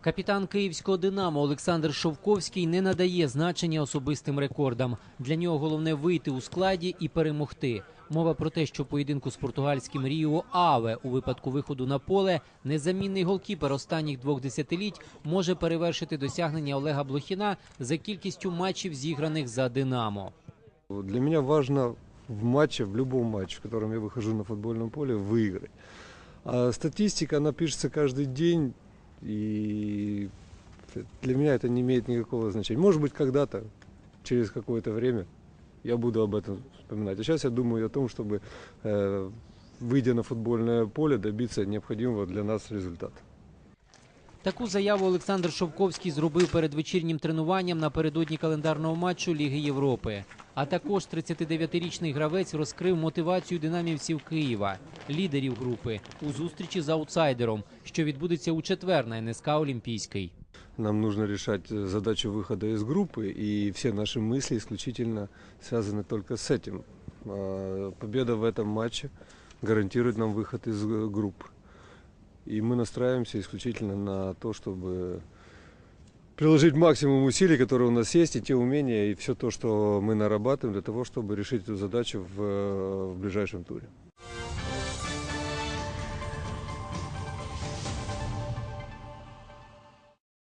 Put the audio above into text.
Капітан київського Динамо Олександр Шовковський не надає значення особистим рекордам. Для нього головне вийти у складі і перемогти. Мова про те, що в поєдинку з португальським Ріо Аве у випадку виходу на поле незамінний голкіпер останніх двох десятиліть може перевершити досягнення Олега Блохіна за кількістю матчів, зіграних за Динамо. Для меня важно в матче, в любом матче, в котором я выхожу на футбольном поле, выиграть. А статистика, она пишется каждый день, и для меня это не имеет никакого значения. Может быть, когда-то, через какое-то время, я буду об этом вспоминать. А сейчас я думаю о том, чтобы, э, выйдя на футбольное поле, добиться необходимого для нас результата. Таку заяву Олександр Шовковський зробив перед вечірнім тренуванням напередодні календарного матчу Ліги Європи. А також 39-річний гравець розкрив мотивацію динамівців Києва, лідерів групи, у зустрічі з аутсайдером, що відбудеться у четвер на НСК Олімпійський. Нам нужно решать э, задачу выхода из группы, и все наши мысли исключительно связаны только с этим. А, Победа в этом матче гарантирует нам выход из э, группы. И мы настраиваемся исключительно на то, чтобы приложить максимум усилий, которые у нас есть, и те умения, и все то, что мы нарабатываем для того, чтобы решить эту задачу в, э, в ближайшем туре.